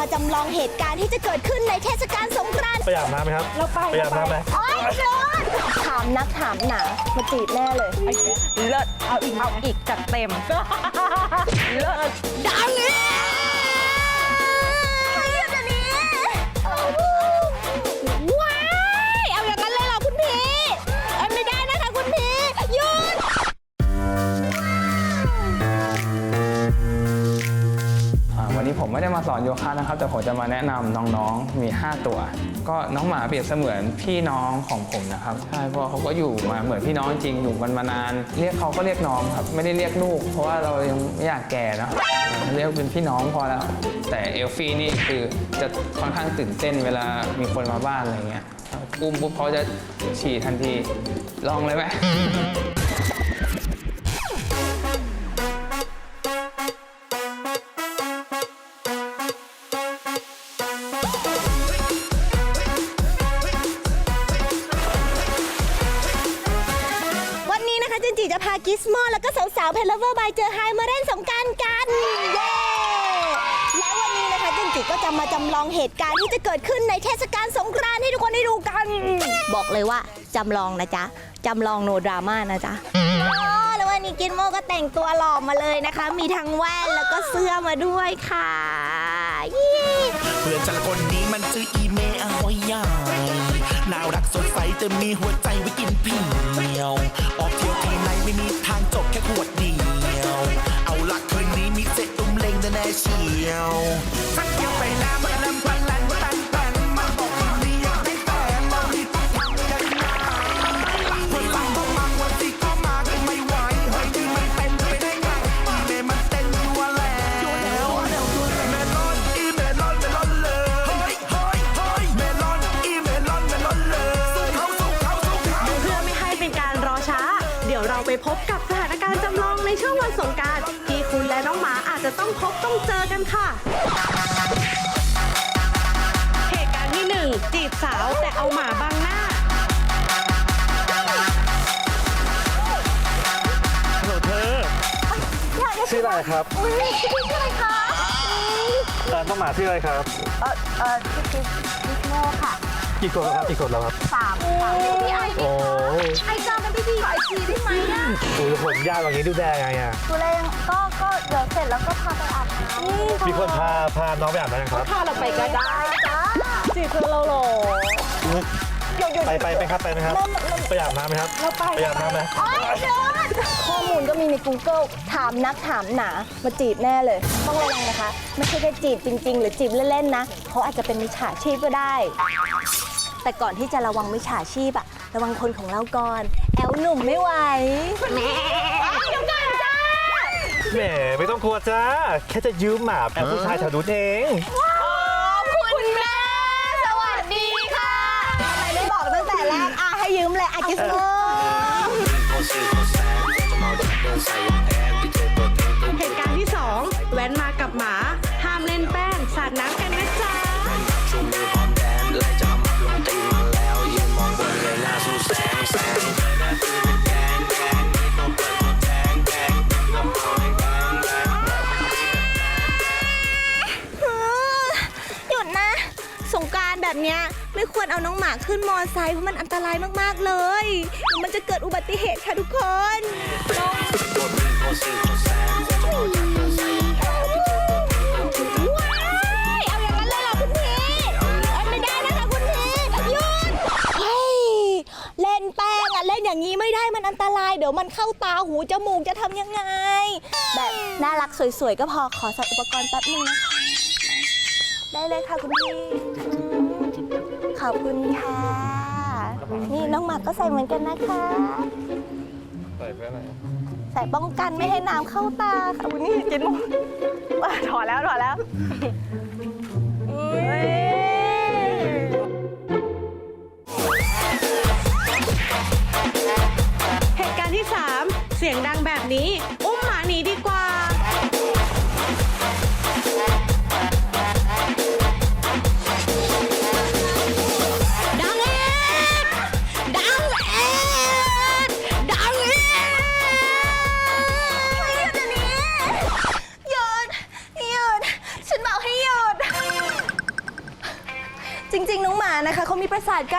มาจำลองเหตุการณ์ที่จะเกิดขึ้นในเทศกาลสงกรานต์ ไปอาบน้ำไหมครับเราไปไปอาบน้ำไหมโอ๊ยโดนถามนักถามหนามาจีบแน่เลย เลิศเอาอีกเอาอีกจัดเต็ม เลิศดังเผมไม่ได้มาสอนโยคะนะครับ แต่ผมจะมาแนะนำน้องๆมี 5 ตัว ก็น้องหมาเปรียบเสมือนพี่น้องของผมนะครับใช่เพราะเขาก็อยู่มาเหมือนพี่น้องจริงอยู่กันมานาน เรียกเขาก็เรียกน้องครับไม่ได้เรียกลูก เพราะว่าเรายังไม่อยากแก่เนะเรียกเป็นพี่น้องพอแล้ว แต่เอลฟี่นี่คือจะค่อนข้างตื่นเต้นเวลามีคนมาบ้านอะไรเงี้ยอุ้มปุ๊บเขาจะฉี่ทันทีลองเลยไหมาวๆเพลเวอร์บายเจอไฮมาเล่นสงกรารกันเย้และวันนี้นะคะจินจิก็จะมาจำลองเหตุการณ์ที่จะเกิดขึ้นในเทศกาลสงกรานต์ให้ทุกคนได้ดูกัน บอกเลยว่าจำลองนะจ๊ะจำลองโนดราม่านะจ๊ะอ๋อแล้ววันนี้กินโมก็แต่งตัวหล่อมาเลยนะคะ มีทั้งแว่นแล้วก็เสื้อมาด้วยค่ะยี่เพื่อนฉันละคนนี้มันชื่ออีเมอหอยใหญ่ น่ารักสดใสจะมีหัวใจไว้กินเพียว ออกเที่ยวที่ไหนไม่มีทางจบแค่ขวดเดียว เอาละคืนนี้มีเซ็ตตุ้มเล็งแน่เชียวสักเที่ยวไปแล้วมาลำพัน ไปพบกับสถานการณ์จำลองในช่วงวันสงกรารที่คุณและน้องหมาอาจจะต้องพบต้องเจอกันค่ะ เหตุการณ์ที่หนึ่งจีบสาวแต่เอาหมาบังหน้าฮัลโหลเธอชื่ออะไรครับ อุ้ยชื่ออะไรคะเออน้องหมาชื่ออะไรครับ เออเออชื่อกิสโมค่ะ กี่คนแล้วครับกี่คนแล้วครับสามสามพี่ไอโอ้ยไอจอเป็นพี่พี่ไอจีได้ไหมอะอุ้ยผมยากอย่างนี้ดูแลไงอะตัวเองก็ก็เดี๋ยวเสร็จแล้วก็พาไปอาบน้ำนี่มีคนพาพาน้องไปอาบน้ำยังครับพาเราไปก็ได้จ้าจีบเราหรอไปไปไปครับไปไหมครับไปอาบน้ำไหมครับไปอาบน้ำไหมโอ๊ยเดินข้อมูลก็มีใน Google ถามนักถามหนามาจีบแน่เลย ต้องระวังนะคะ ไม่ใช่แค่จีบจริง ๆ หรือจีบเล่น ๆ นะ เขาอาจจะเป็นมิจฉาชีพก็ได้ แต่ก่อนที่จะระวังมิจฉาชีพอะระวังคนของเราก่อน แอลหนุ่มไม่ไหวแม่เดี๋ยวก่อนจ้าแหมไม่ต้องกลัวจ้า แค่จะยืมหมาแอบผู้ชายแถวนู้นเองคุณแม่ สวัสดีค่ะทำไมไม่บอกตั้งแต่แรกอะให้ยืมเลยอากิสโมเห ควรเอาน้องหมาขึ้นมอไซค์เพราะมันอันตรายมากๆเลยเดี๋ยมันจะเกิดอุบัติเหตุค่ะทุกคนองว้ายเอาอย่างนั้นเลยหรอคุณพีไม่ได้นะคะคุณพีหยุดเฮ้ยเล่นแป้งอะเล่นอย่างนี้ไม่ได้มันอันตราย เดี๋ยวมันเข้าตาหูจมูกจะทำยังไง แบบน่ารักสวยๆ ก็พอขอใส่อุปกรณ์แป๊บนึงนะคะได้เลยค่ะคุณพี่ ขอบคุณค่ะ นี่น้องหมากก็ใส่เหมือนกันนะคะ ใส่เพื่ออะไรใส่ป้องกันไม่ให้น้ำเข้าตาค่ะวันนี้กินหมดอะถอดแล้วถอดแล้วเอ้ยเหตุการณ์ที่ 3 เสียงดังแบบนี้อุ้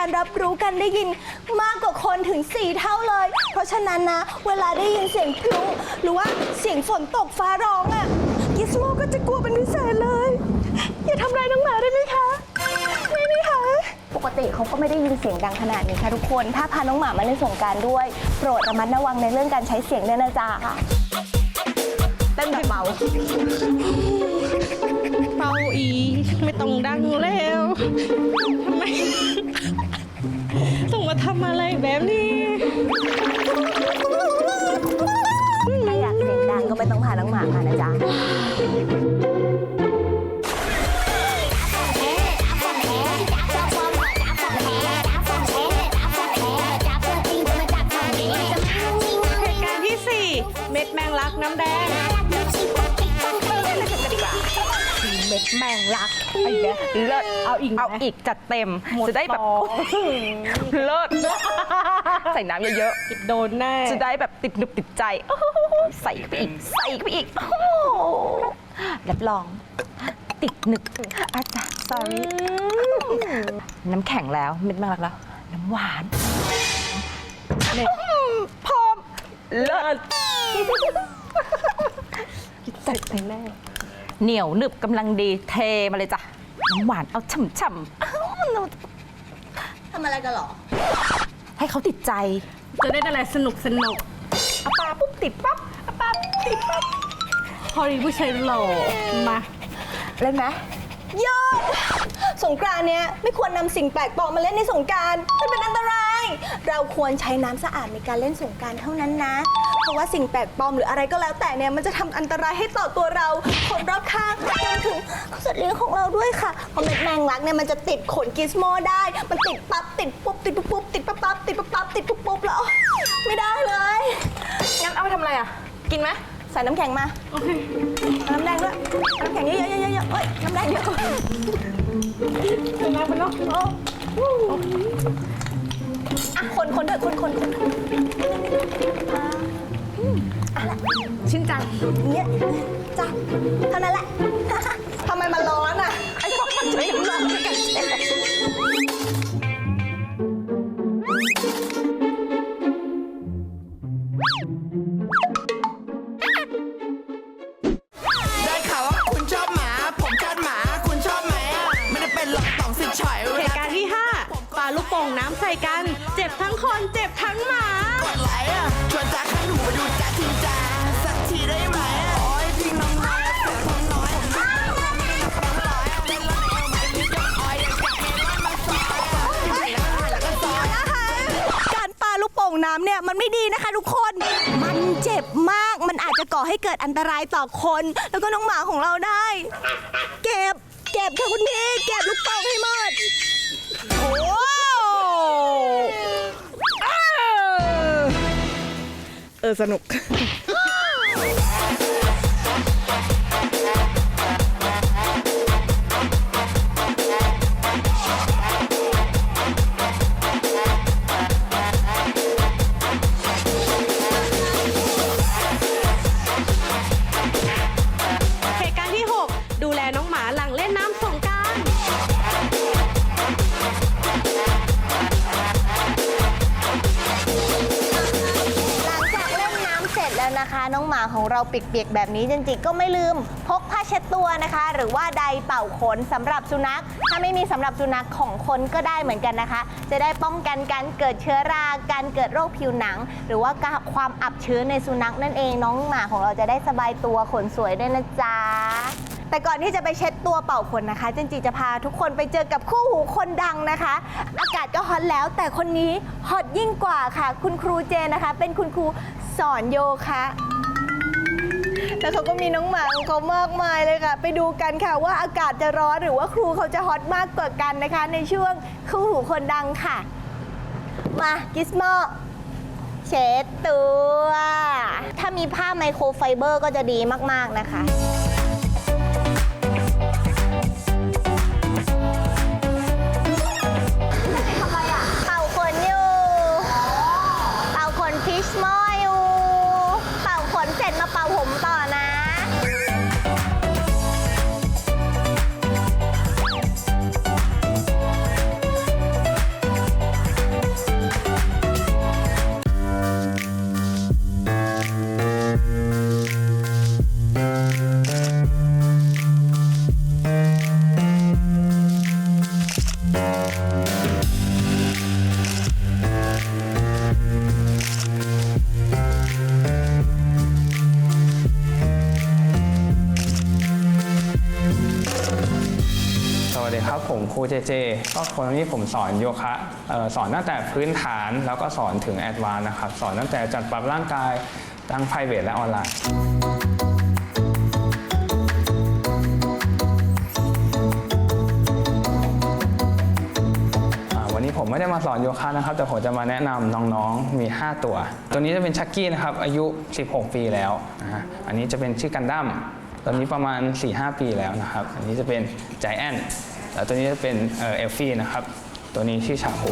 การรับรู้กันได้ยินมากกว่าคนถึง 4 เท่าเลย เพราะฉะนั้นนะ เวลาได้ยินเสียงพลุหรือว่าเสียงฝนตกฟ้าร้องอะ่ะกิสโมก็จะกลัวเป็นพิเศษเลย อย่าทำร้ายน้องหมาได้ไหมคะไม่ไหมคะปกติเขาก็ไม่ได้ยินเสียงดังขนาดนี้ค่ะทุกคน ถ้าพาน้องหมามาเล่นสงกรารด้วย โปรดระมัดระวังในเรื่องการใช้เสียงด้วยนะจ๊ะเต้นแบบเบาเป่าอี ไม่ต้องดังแล้ว แมงลักไอ้เนี้ยเลิศเอาอีกไหม เอาอีกจัดเต็ม หมดจะได้แบบต่อเลิศใส่น้ำเยอะโดนแน่ๆ จะได้แบบติดหนึบติดใจโอ้โหใส่เข้าไปอีก ใส่เข้าไปอีกโอ้โหรับรอง ติดหนึบอาจารย์ sorry น้ำแข็งแล้วเม็ดแมงลักแล้ว น้ำหวานพร้อม เลิศ จัดไปแน่ เหนียวหนึบกำลังดีเทมาเลยจ้ะน้ำหวานเอาฉ่ำๆอ้าวทำอะไรกันหรอ ให้เขาติดใจ จะได้อะไรสนุกสนุกอาปาปุ๊บติดปั๊บอาปาปุ๊บติดปั๊บพอดีผู้ชายหล่อมาเล่นไหมหยดสงกรานต์เนี้ยไม่ควรนำสิ่งแปลกปลอมมาเล่นในสงกรารมันเป็นอันตราย เราควรใช้น้ำสะอาดในการเล่นสงกรารเท่านั้นนะ เพราะว่าสิ่งแปลกปลอมหรืออะไรก็แล้วแต่เนี่ยมันจะทำอันตรายให้ต่อตัวเรา คนรอบข้างรวมถึงสัตว์เลี้ยงของเราด้วยค่ะเพราะเม็ดแมงลักเนี่ยมันจะติดขนกิสโมได้ มันติดปั๊บติดปุ๊บติดปุ๊บปุ๊บติดปั๊บปั๊บติดปั๊บปั๊บติดปุ๊บปุ๊บแล้วไม่ได้เลย งั้นเอาไปทำอะไรอะ กินไหมใส่น้ำแข็งมาเอาน้ำแดงด้วยเอาน้ำแข็งเยอะๆๆๆเอ้ยน้ำแดงเยอะน้ำไปเนาะอะคนคนเถอะคนคนคนอ่ อะชื่นใจเนี้ยจ้ะเท่านั้นแหละ นตรายต่อคน แล้วก็น้องหมาของเราได้ เก็บ เก็บค่ะคุณพี่เก็บลูกโป่งให้หมดโอ้อ้าวเออสนุก แล้วนะคะ น้องหมาของเราเปียกๆแบบนี้จริงๆก็ไม่ลืม พกผ้าเช็ดตัวนะคะ หรือว่าไดร์เป่าขนสำหรับสุนัข ถ้าไม่มีสำหรับสุนัขของคนก็ได้เหมือนกันนะคะ จะได้ป้องกันการเกิดเชื้อราการเกิดโรคผิวหนัง หรือว่าความอับชื้นในสุนัขนั่นเองน้องหมาของเราจะได้สบายตัวขนสวยด้วยนะจ๊ะแต่ก่อนที่จะไปเช็ดตัวเป่าขนนะคะเจนจีจะพาทุกคนไปเจอกับคู่หูคนดังนะคะ อากาศก็ฮอตแล้วแต่คนนี้ฮอตยิ่งกว่าค่ะ คุณครูเจนนะคะ เป็นคุณครู สอนโยคะแล้วเขาก็มีน้องหมาของเขามากมายเลยค่ะ ไปดูกันค่ะว่าอากาศจะร้อนหรือว่าครูเขาจะฮอตมากกว่ากันนะคะ ในช่วงคู่หูคนดังค่ะ มากิสโมเช็ดตัว ถ้ามีผ้าไมโครไฟเบอร์ก็จะดีมาก ๆ นะคะ ครูเจเจ ก็คนนี้ผมสอนโยคะออสอนตั้งแต่พื้นฐานแล้วก็สอนถึงแอดวานนะครับ สอนตั้งแต่จัดปรับร่างกายทั้ง private และออนไลน์วันนี้ผมไม่ได้มาสอนโยคะนะครับ แต่ผมจะมาแนะนำน้องๆมี 5 ตัว ตัวนี้จะเป็นชักกี้นะครับ อายุ 16 ปีแล้วนะอันนี้จะเป็นชื่อกันดั้มตอนนี้ประมาณ 4-5 ปีแล้วนะครับ อันนี้จะเป็นใจแอน แล้วตัวนี้จะเป็นเอฟฟี่นะครับ ตัวนี้ชื่อชาโค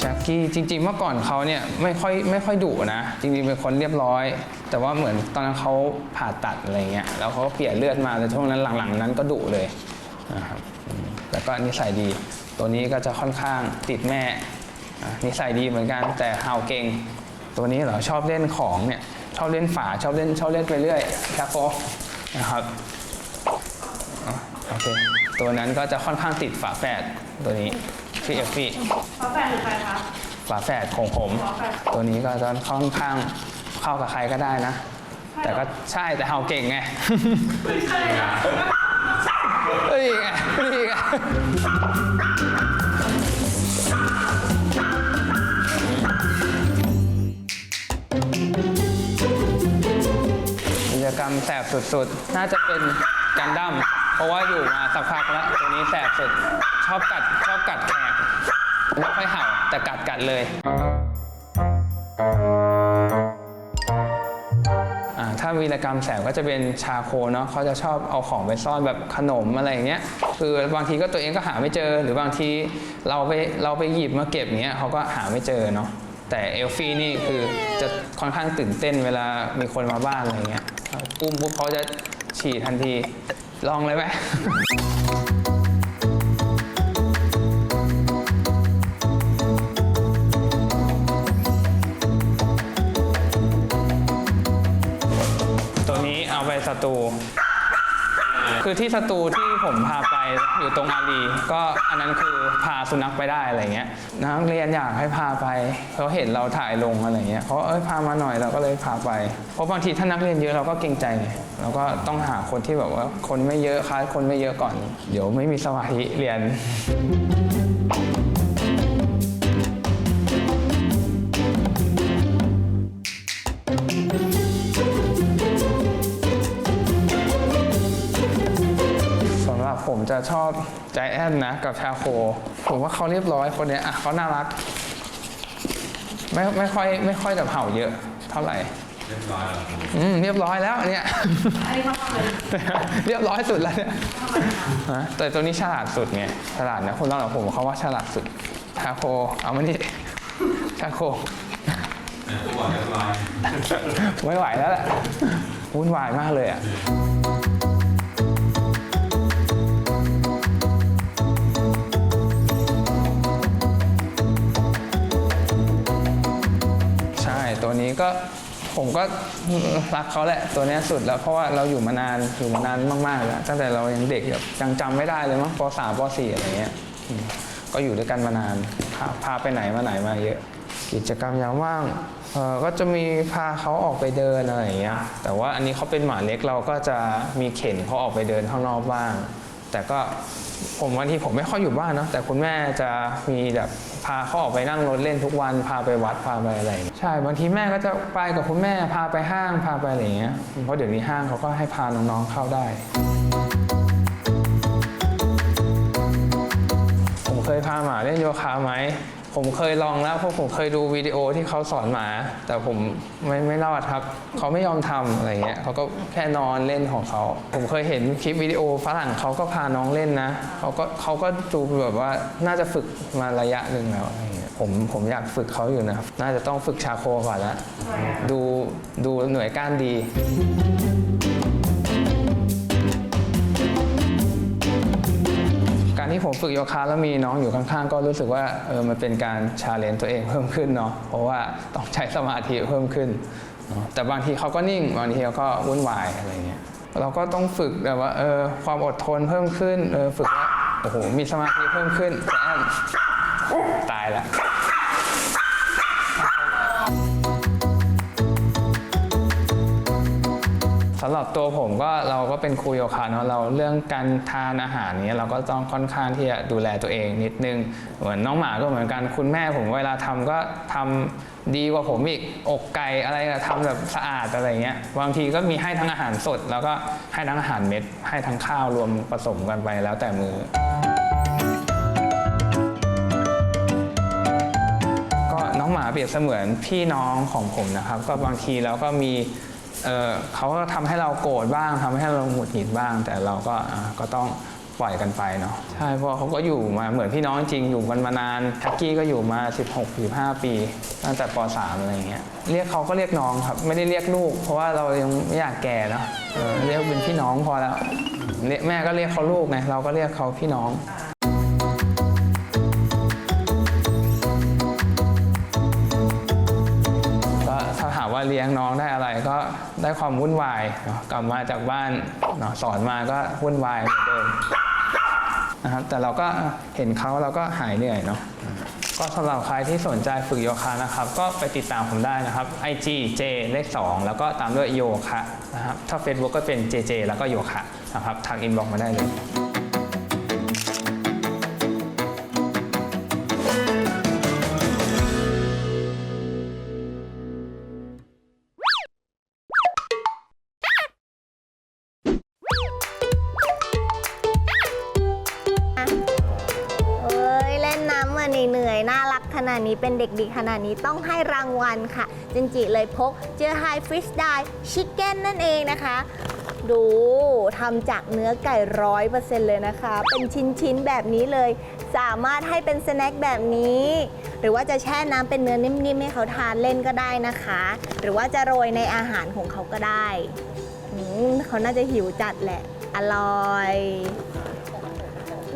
ชักกี้จริงๆเมื่อก่อนเขาเนี่ยไม่ค่อยไม่ค่อยดุนะ จริงๆเป็นคนเรียบร้อย แต่ว่าเหมือนตอนนั้นเขาผ่าตัดอะไรเงี้ยแล้วเขาเปลี่ยนเลือดมาแต่ช่วงนั้นหลังๆ นั้นก็ดุเลยนะครับแล้วก็นิสัยดี ตัวนี้ก็จะค่อนข้างติดแม่อะนิสัยดีเหมือนกันแต่เห่าเก่ง ตัวนี้เหรอชอบเล่นของเนี่ยชอบเล่นฝาชอบเล่นชอบเล่นไปเรื่อยชาโกนะครับโอเคตัวนั้นก็จะค่อนข้างติดฝาแฝดตัวนี้ชื่อเอฟฟี่ฝาแฝดหรือใครคะฝาแฝดของผม ตัวนี้ก็จะค่อนข้างเข้ากับใครก็ได้นะ แต่ก็ใช่แต่เฮาเก่งไงเฮ้ยไงนี่ไงกิจก รรมแสบสุดๆ น่าจะเป็นการดั้มเพราะว่าอยู่มาสักพักแล้วตัวนี้แสบสุด ชอบกัดชอบกัดแขกไม่ค่อยเห่าแต่กัดกัดเลยถ้าวีรกรรมแสบก็จะเป็นชาโคเนาะเขาจะชอบเอาของไปซ่อนแบบขนมอะไรอย่างเงี้ยคือบางทีก็ตัวเองก็หาไม่เจอ หรือบางทีเราไปเราไปหยิบมาเก็บเงี้ยเขาก็หาไม่เจอเนาะแต่เอลฟี่นี่คือจะค่อนข้างตื่นเต้นเวลามีคนมาบ้านอะไรเงี้ย อุ้มปุ๊บเขาจะฉี่ทันที ลองเลยไหม ตัวนี้เอาไปสตู คือที่สตูที่ผมพาไปอยู่ตรงอารีก็อันนั้นคือพาสุนัขไปได้อะไรเงี้ยนักเรียนอยากให้พาไปเขาเห็นเราถ่ายลงอะไรเงี้ยเขาเอ้ยพามาหน่อยเราก็เลยพาไป เพราะบางทีถ้านักเรียนเยอะเราก็เกรงใจเราก็ต้องหาคนที่แบบว่าคนไม่เยอะคลาสคนไม่เยอะก่อน เดี๋ยวไม่มีสมาธิเรียน ชอบใจแอนนะกับชาโค ผมว่าเขาเรียบร้อยคนเนี้ยอะเขาน่ารัก ไม่ไม่ค่อยไม่ค่อยแบบเห่าเยอะเท่าไหร่เรียบร้อยอืมเรียบร้อยแล้วอันเนี้ยเรียบร้อยสุดแล้วเนี่ยฮะแต่ตัวนี้ฉลาดสุดไงฉลาดนะคนสำหรับผมเขาว่าฉลาดสุดชาโคเอามานี่ชาโคไม่ไหวแล้วแหละวุ่นวายมากเลยอะ ตัวนี้ก็ผมก็รักเขาแหละตัวเนี้ยสุดแล้วเพราะว่าเราอยู่มานานอยู่มานานมากๆแล้วตั้งแต่เรายังเด็กแบบยังจำไม่ได้เลยมั้งป .3 ป .4 อะไรเงี้ยอืมก็อยู่ด้วยกันมานานพาพาไปไหนมาไหนมาเยอะ กิจกรรมยามว่างเอ่อก็จะมีพาเขาออกไปเดินอะไรอย่างเงี้ยแต่ว่าอันนี้เขาเป็นหมาเล็กเราก็จะมีเข็นเขาออกไปเดินข้างนอกบ้าง แต่ก็ผมบางทีผมไม่ค่อยอยู่บ้านเนาะแต่คุณแม่จะมีแบบพาเขาออกไปนั่งรถเล่นทุกวันพาไปวัดพาไปอะไรอย่างเงี้ยใช่บางทีแม่ก็จะไปกับคุณแม่พาไปห้างพาไปอะไรอย่างเงี้ยเพราะเดี๋ยวนี้ห้างเขาก็ให้พาน้องๆเข้าได้ ผมเคยพาหมาเล่นโยคะไหม ผมเคยลองแล้วเพราะผมเคยดูวิดีโอที่เขาสอนหมา แต่ผมไม่ไม่รอดครับ เขาไม่ยอมทำอะไรเงี้ยเขาก็แค่นอนเล่นของเขา ผมเคยเห็นคลิปวิดีโอฝรั่งเขาก็พาน้องเล่นนะเขาก็เขาก็ดูแบบว่าน่าจะฝึกมาระยะหนึ่งแล้วอะไรเงี้ยผมผมอยากฝึกเขาอยู่นะน่าจะต้องฝึกชาโคก่อนละดูดูหน่วยก้านดี ที่ผมฝึกโยคะแล้วมีน้องอยู่ข้างๆ ก็รู้สึกว่าเออมันเป็นการชาเลนจ์ตัวเองเพิ่มขึ้นเนาะเพราะว่าต้องใช้สมาธิเพิ่มขึ้นเนอะแต่บางทีเขาก็นิ่ง บางทีเขาก็วุ่นวายอะไรเงี้ยเราก็ต้องฝึกแบบว่าเออความอดทนเพิ่มขึ้นเออฝึกว่าโอ้โหมีสมาธิเพิ่มขึ้นแต่ตายแล้วำหรับตัวผมก็เราก็เป็นครูโยคะเนาะเราเรื่องการทานอาหารเนี้ยเราก็ต้องค่อนข้างที่จะดูแลตัวเองนิดนึง เหมือนน้องหมาก็เหมือนกันคุณแม่ผมเวลาทำก็ทำดีกว่าผมอีกอกไก่อะไรทำแบบสะอาดอะไรเงี้ยบางทีก็มีให้ทั้งอาหารสด แล้วก็ให้ทั้งอาหารเม็ด ให้ทั้งข้าวรวมผสมกันไปแล้วแต่มือก็น้องหมาเปรียบเสมือนพี่น้องของผมนะครับ ก็บางทีเราก็มี เเขาก็ทำให้เราโกรธบ้างทำให้เราหงุดหงิดบ้าง แต่เราก็ก็ต้องปล่อยกันไปเนาะใช่เพราะเขาก็อยู่มาเหมือนพี่น้องจริงอยู่กันมานานทักกี้ก็อยู่มา 16 15 ปี ตั้งแต่ป .3 อะไรเงี้ยเรียกเขาก็เรียกน้องครับ ไม่ได้เรียกลูก เพราะว่าเรายังไม่อยากแก่เนาะเเรียกเป็นพี่น้องพอแล้วแม่ก็เรียกเขาลูกไงเราก็เรียกเขาพี่น้อง เลี้ยงน้องได้อะไรก็ได้ความวุ่นวายเนาะกลับมาจากบ้านเนาะสอนมาก็วุ่นวายเหมือนเดิมนะครับแต่เราก็เห็นเขาเราก็หายเหนื่อยเนาะก็สำหรับใครที่สนใจฝึกโยคะนะครับ ก็ไปติดตามผมได้นะครับ IG J เลข 2 แล้วก็ตามด้วยโยคะนะครับถ้า Facebook ก็เป็น JJ แล้วก็โยคะนะครับทางอินบ็อกมาได้เลย ขนาดนี้เป็นเด็กดีขนาดนี้ต้องให้รางวัลค่ะ จินจิเลยพกเจอไฮฟริสไดชิคเก้นนั่นเองนะคะ ดูทำจากเนื้อไก่ร้อยเปอร์เซ็นต์เลยนะคะ เป็นชิ้นๆแบบนี้เลย สามารถให้เป็นสแน็คแบบนี้ หรือว่าจะแช่น้ำเป็นเนื้อนิ่มๆให้เขาทานเล่นก็ได้นะคะ หรือว่าจะโรยในอาหารของเขาก็ได้เขาน่าจะหิวจัดแหละ อร่อย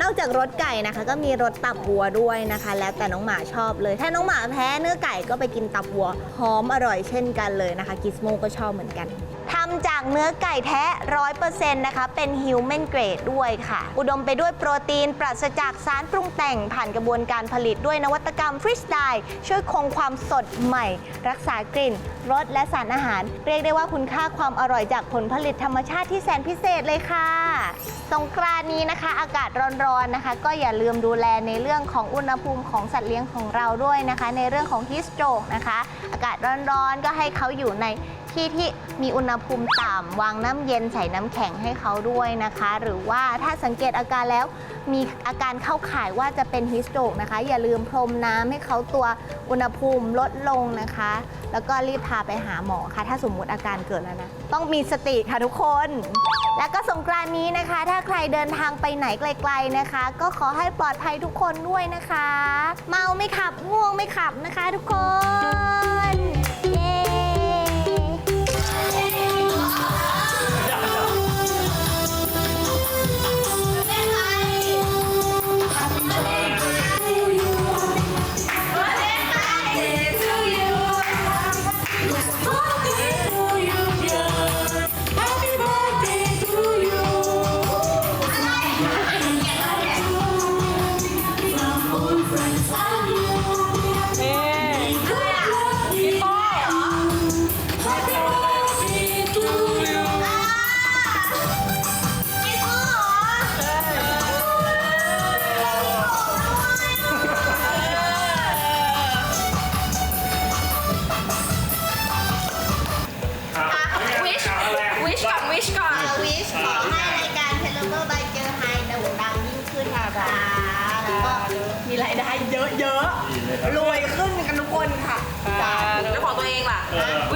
นอกจากรสไก่นะคะ ก็มีรสตับวัวด้วยนะคะ แล้วแต่น้องหมาชอบเลย ถ้าน้องหมาแพ้เนื้อไก่ก็ไปกินตับวัวหอมอร่อยเช่นกันเลยนะคะ กิสโมก็ชอบเหมือนกันทำจากเนื้อไก่แท้ร้อยเปอร์เซ็นต์นะคะ เป็นฮิวแมนเกรดด้วยค่ะ อุดมไปด้วยโปรตีน ปราศจากสารปรุงแต่งผ่านกระบวนการผลิตด้วยนวัตกรรมฟรีสไตล์ช่วยคงความสดใหม่ รักษากลิ่นรสและสารอาหาร เรียกได้ว่าคุณค่าความอร่อยจากผลผลิตธรรมชาติที่แสนพิเศษเลยค่ะสงกรานนี้นะคะ อากาศร้อนๆนะคะ ก็อย่าลืมดูแลในเรื่องของอุณหภูมิของสัตว์เลี้ยงของเราด้วยนะคะ ในเรื่องของฮิสโตรกนะคะ อากาศร้อนๆก็ให้เขาอยู่ในที่ที่มีอุณหภูมิต่ำวางน้ำเย็นใส่น้ำแข็งให้เขาด้วยนะคะ หรือว่าถ้าสังเกตอาการแล้วมีอาการเข้าข่ายว่าจะเป็นฮิสโตรกนะคะ อย่าลืมพรมน้ำให้เขาตัวอุณหภูมิลดลงนะคะ แล้วก็รีบพาไปหาหมอค่ะ ถ้าสมมุติอาการเกิดแล้วนะ ต้องมีสติค่ะทุกคน แล้วก็สงกรานนี้นะคะ ถ้าใครเดินทางไปไหนไกล ๆนะคะ ก็ขอให้ปลอดภัยทุกคนด้วยนะคะ เมาไม่ขับง่วงไม่ขับนะคะ ทุกคน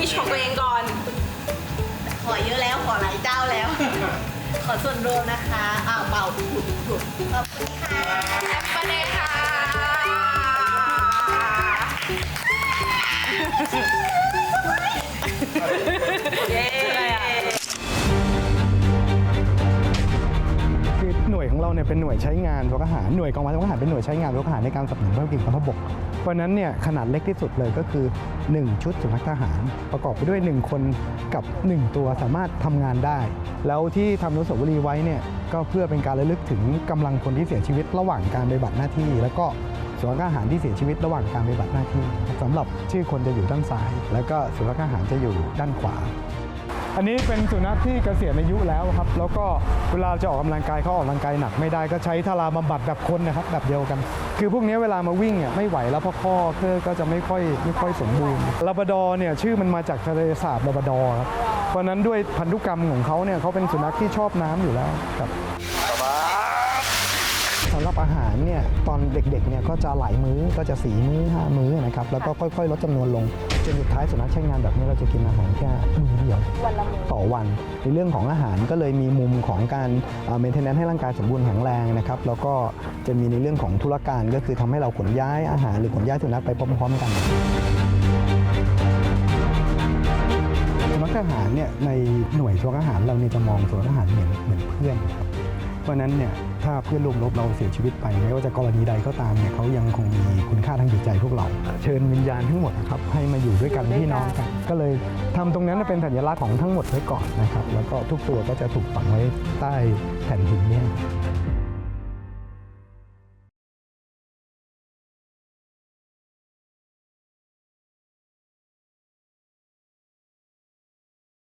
ชของตัวเองก่อน ขอเยอะแล้วขอหลายเจ้าแล้ว ขอส่วนรวมนะคะอ้าวเบาถูกถูกขอบคุณค่ะแอปเปิลเลยค่ะเย้คือหน่วยของเราเนี่ยเป็นหน่วยใช้งานทหารหน่วยกองพันทหารเป็นหน่วยใช้งานทหารในการสนับสนุนภารกิจกองทัพบกเพ ราะนั้นเนี่ยขนาดเล็กที่สุดเลยก็คือ 1 ชุดสุนัขทหาร ประกอบไปด้วย 1 คนกับ 1 ตัวสามารถทำงานได้ แล้วที่ทำนุสาวรีย์ไว้เนี่ยก็เพื่อเป็นการระลึกถึงกำลังคนที่เสียชีวิตระหว่างการปฏิบัติหน้าที่ แล้วก็สุนัขทหารที่เสียชีวิตระหว่างการปฏิบัติหน้าที่สำหรับชื่อคนจะอยู่ด้านซ้าย แล้วก็สุนัขทหารจะอยู่ด้านขวา อันนี้เป็นสุนัขที่เกษียณอายุแล้วครับ แล้วก็เวลาจะออกกำลังกายเขาออกกำลังกายหนักไม่ได้ก็ใช้ทาราบำบัดแบบคนนะครับแบบเดียวกัน คือพวกนี้เวลามาวิ่งอ่ยไม่ไหวแล้วเพราะข้อเคอก็จะไม่ค่อยไม่ค่อยสมบูรณ์ลาบดอเนี่ยชื่อมันมาจากทะเลสาบลาบดอครับเพราะนั้นด้วยพันธุกรรมของเขาเนี่ยเขาเป็นสุนัขที่ชอบน้ำอยู่แล้วครับ รับอาหารเนี่ยตอนเด็กๆเนี่ยก็จะหลายมื้อก็จะสี่มื้อห้ามื้อนะครับแล้วก็ค่อยๆ ลดจำนวนลงจนสุดท้ายสุนัขใช้งานแบบนี้เราจะกินอาหารแค่มื้อเดียวต่อวัน ในเรื่องของอาหารก็เลยมีมุมของการเมนเทนแนนให้ร่างกายสมบูรณ์แข็งแรงนะครับแล้วก็จะมีในเรื่องของธุรการก็คือทำให้เราขนย้ายอาหารหรือขนย้ายสุนัขไปพร้อมๆกันสุนัขทหารเนี่ยในหน่วยสุนัขทหารเราเนี่ยจะมองสุนัขทหารเหมือนเหมือนเพื่อนครับเพราะนั้นเนี่ย ถ้าเพื่อนร่วมรบเราเสียชีวิตไปไม่ว่าจะกรณีใดก็ตามเนี่ยเขายังคงมีคุณค่าทางจิตใจพวกเรา เชิญวิญญาณทั้งหมดนะครับให้มาอยู่ด้วยกันพี่น้องกัน ก็เลยทำตรงนั้นเป็นสัญลักษณ์ของทั้งหมดไว้ก่อนนะครับ แล้วก็ทุกตัวก็จะถูกฝังไว้ใต้แผ่นหินเนี่ย